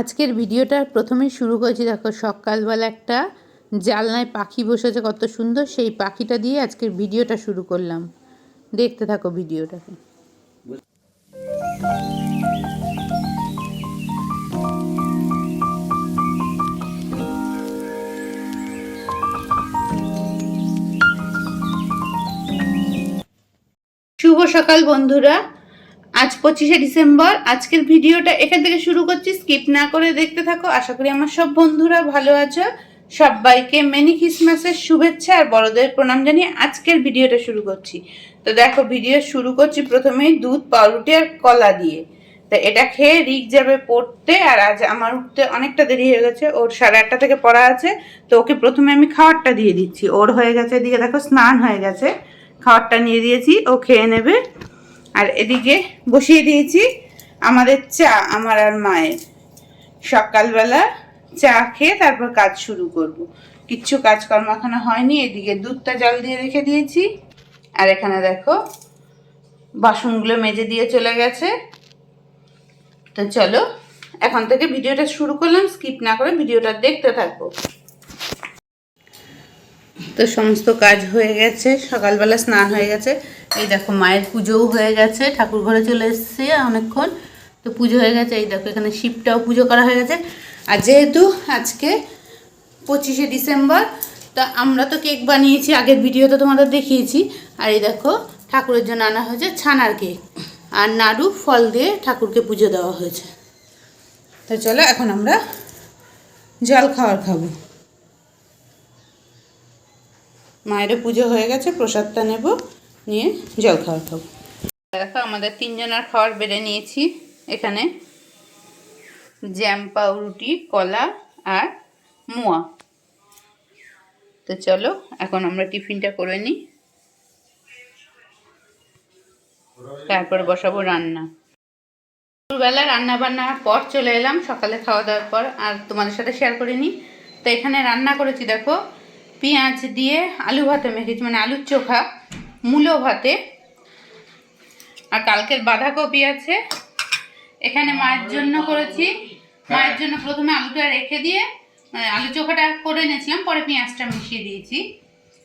আজকের ভিডিওটা প্রথমে শুরু করেছি, দেখো সকালবেলা একটা জালনায় পাখি বসেছে কত সুন্দর, সেই পাখিটা দিয়ে আজকের ভিডিওটা শুরু করলাম। দেখতে থাকো ভিডিওটাকে। শুভ সকাল বন্ধুরা। আজ পঁচিশে ডিসেম্বর, আজকের ভিডিওটা এখান থেকে শুরু করছি। স্কিপ না করে দেখতে থাকো। আশা করি আমার সব বন্ধুরা ভালো আছো। সবাইকে মেনি ক্রিসমাসের শুভেচ্ছা আর বড়দের প্রণাম জানিয়ে আজকের ভিডিওটা শুরু করছি। তো দেখো, ভিডিও শুরু করছি প্রথমেই দুধ, পাউরুটি আর কলা দিয়ে। তা এটা খেয়ে রিক যাবে পড়তে আর আজ আমার উঠতে অনেকটা দেরি হয়ে গেছে। ওর সাড়ে আটটা থেকে পড়া আছে। তো ওকে প্রথমে আমি খাবারটা দিয়ে দিচ্ছি। ওর হয়ে গেছে, এদিকে দেখো, স্নান হয়ে গেছে। খাবারটা নিয়ে দিয়েছি। ও খেয়ে নেবে। আর এদিকে বসিয়ে দিয়েছি আমাদের চা, আমার আর মায়ের। সকালবেলা চা খেয়ে তারপর কাজ শুরু করব। কিচ্ছু কাজকর্ম এখনও হয়নি, এদিকে দুধটা জল দিয়ে রেখে দিয়েছি। আর এখানে দেখো, বাসনগুলো মেজে দিয়ে চলে গেছে। তো চলো, এখন থেকে ভিডিওটা শুরু করলাম, স্কিপ না করে ভিডিওটা দেখতে থাকব তো সমস্ত কাজ হয়ে গেছে, সকালবেলা স্নান হয়ে গেছে। এই দেখো মায়ের পুজোও হয়ে গেছে, ঠাকুর ঘরে চলে এসছে অনেকক্ষণ। তো পুজো হয়ে গেছে, এই দেখো এখানে শিবটাও পুজো করা হয়ে গেছে। আর যেহেতু আজকে পঁচিশে ডিসেম্বর, তা আমরা তো কেক বানিয়েছি, আগের ভিডিওতে তোমাদের দেখিয়েছি। আর এই দেখো ঠাকুরের জন্য আনা হয়েছে ছানার কেক। আর নাড়ু, ফল দিয়ে ঠাকুরকে পুজো দেওয়া হয়েছে। তো চলো এখন আমরা জল খাবার খাব। মায়েরও পুজো হয়ে গেছে, প্রসাদটা নেব। নিয়ে জল খাওয়ার খাব। দেখো, আমাদের তিনজনের খাবার বেড়ে নিয়েছি। এখানে জ্যাম, পাউরুটি, কলা আর মোয়া। তো চলো, এখন আমরা টিফিনটা করে নিই। তারপরে বসাবো রান্না। দুপুরবেলা রান্না বান্নার পর চলে এলাম, সকালে খাওয়া দাওয়ার পর আর তোমাদের সাথে শেয়ার করে নিই। তো এখানে রান্না করেছি, দেখো, পেঁয়াজ দিয়ে আলু ভাতে মেখেছি মানে আলুর চোখা। মূলো ভাতে। আর কালকের বাঁধাকপি আছে। এখানে মায়ের জন্য করেছি। মায়ের জন্য প্রথমে আলুটা রেখে দিয়ে আলু চোখাটা করে নিয়েছিলাম পরে পেঁয়াজটা মিশিয়ে দিয়েছি।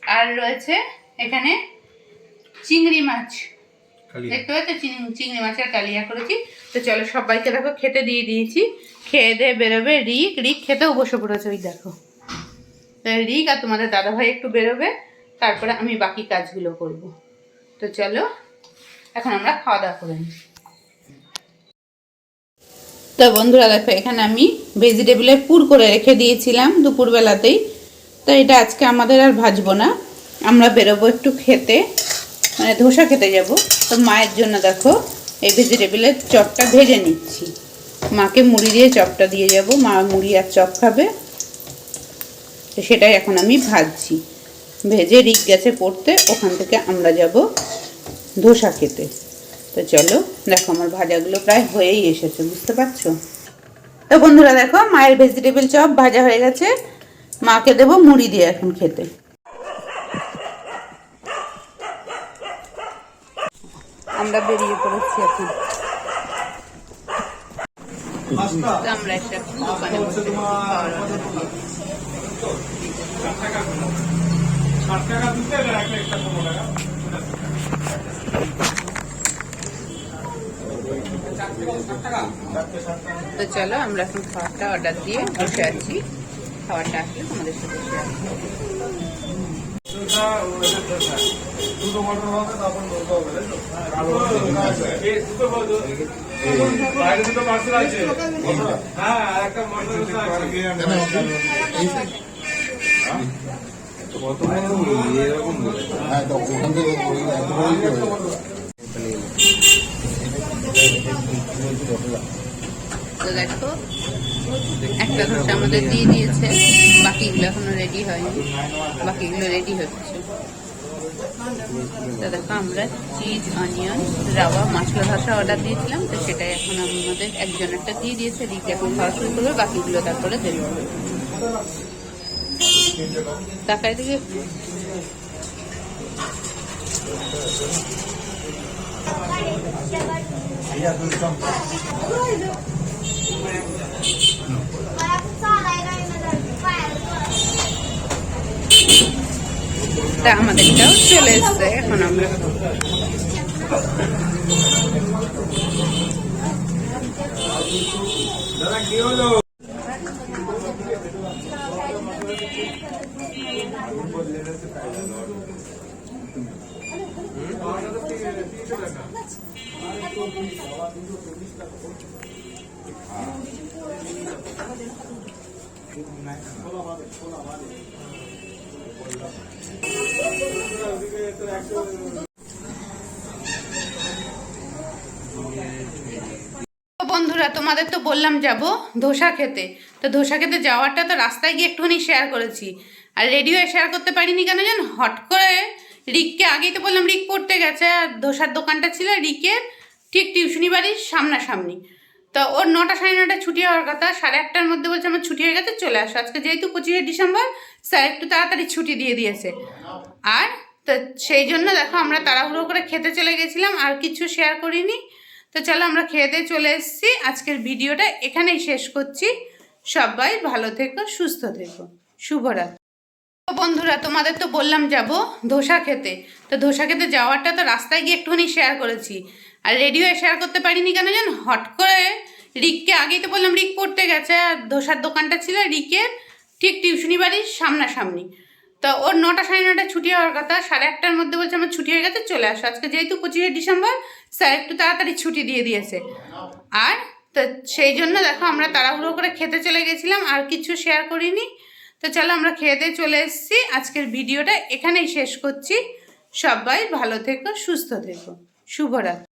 আর রয়েছে এখানে চিংড়ি মাছ। দেখতে পাচ্ছ? চিংড়ি মাছের কালিয়া করেছি। তো চলো সবাইকে দেখো খেতে দিয়ে দিয়েছি। খেয়ে দিয়ে বেরোবে রিক। রিক খেতেও বসে পড়েছে ওই দেখো। রিক আর তোমাদের দাদাভাই একটু বেরোবে। তারপরে আমি বাকি কাজগুলো করব। তো চলো, এখন আমরা খাওয়া দাওয়া করে তো বন্ধুরা, দেখো, এখানে আমি ভেজিটেবলের পুর করে রেখে দিয়েছিলাম দুপুরবেলাতেই। তো এটা আজকে আমাদের আর ভাজবো না। আমরা বেরোবো একটু খেতে মানে ধোসা খেতে যাব। তো মায়ের জন্য দেখো, এই ভেজিটেবলের চপটা ভেজে নিচ্ছি। মাকে মুড়ি দিয়ে চপটা দিয়ে যাব। মা মুড়ি আর চপ খাবে। তো সেটাই এখন আমি ভাজছি। ভেজে রিক গেছে পড়তে ওখান থেকে আমরা যাব ধোসা খেতে। তো চলো, দেখো আমার ভাজাগুলো প্রায় হয়েই এসেছে, বুঝতে পারছ? তো বন্ধুরা দেখো, মায়ের ভেজিটেবল চপ ভাজা হয়ে গেছে। মাকে দেবো মুড়ি দিয়ে এখন খেতে। আমরা বেরিয়ে পড়েছি এখন। আমরা একটা দোকানে। তো চলো আমরা এখন খাবারটা অর্ডার দিয়ে বসে আছি খাবারটা আসলে তোমাদের সাথে শেয়ার হ্যাঁ একটা একটা ধোসা আমাদের দিয়ে দিয়েছে, বাকিগুলো এখনও রেডি হয়নি। বাকিগুলো রেডি হচ্ছে। তো দেখো, আমরা cheese onion rava, masala dosa order দিয়েছিলাম, তো সেটাই এখন আমাদের একজনেরটা দিয়ে দিয়েছে রিক এখন খাওয়া শুরু করবে, বাকিগুলো তারপরে দেবে তাকায় দিকে তা আমাদেরটাও চলে এসছে এখন আমরা দাদা কি হলো বন্ধুরা, তোমাদের তো বললাম যাব ধোসা খেতে। তো ধোসা খেতে যাওয়ারটা তো রাস্তায় গিয়ে একটুখানি শেয়ার করেছি। আর রেডিও শেয়ার করতে পারিনি কেন জান? হট করে রিককে আগেই তো বললাম রিক পড়তে গেছে, আর ধোসার দোকানটা ছিল রিকের, ঠিক টিউশনি বাড়ির সামনাসামনি। তো ওর নটা সাড়ে নটা ছুটি হওয়ার কথা, সাড়ে আটটার মধ্যে বলছে আমার ছুটি হয়ে গেছে, চলে আসো। আজকে যেহেতু পঁচিশে ডিসেম্বর, স্যার একটু তাড়াতাড়ি ছুটি দিয়ে দিয়েছে। আর তো সেই জন্য দেখো আমরা তাড়াহুড়ো করে খেতে চলে গেছিলাম, আর কিছু শেয়ার করিনি। তো চলো আমরা দিয়ে চলে এসেছি। আজকের ভিডিওটা এখানেই শেষ করছি। সবাই ভালো থেকো, সুস্থ থেকো। শুভরাত্রি। বন্ধুরা, তোমাদের তো বললাম যাব ধোসা খেতে। তো ধোসা খেতে যাওয়ারটা তো রাস্তায় গিয়ে একটুখানি শেয়ার করেছি। আর রেডিও শেয়ার করতে পারিনি কেন জান? হট করে রিককে, আগেই তো বললাম রিক পড়তে গেছে, আর ধোসার দোকানটা ছিল রিকের ঠিক টিউশনি বাড়ির সামনাসামনি। তো ওর নটা সাড়ে নটা ছুটি হওয়ার কথা, সাড়ে আটটার মধ্যে বলছে আমার ছুটি হয়ে গেছে, চলে আসো। আজকে যেহেতু পঁচিশে ডিসেম্বর, স্যার একটু তাড়াতাড়ি ছুটি দিয়ে দিয়েছে। আর তো সেই জন্য দেখো আমরা তাড়াহুড়ো করে খেতে চলে গেছিলাম, আর কিছু শেয়ার করিনি। তো চলো আমরা খেয়ে দিয়ে চলে এসেছি। আজকের ভিডিওটা এখানেই শেষ করছি। সবাই ভালো থেকো, সুস্থ থেকো। শুভরাত্রি।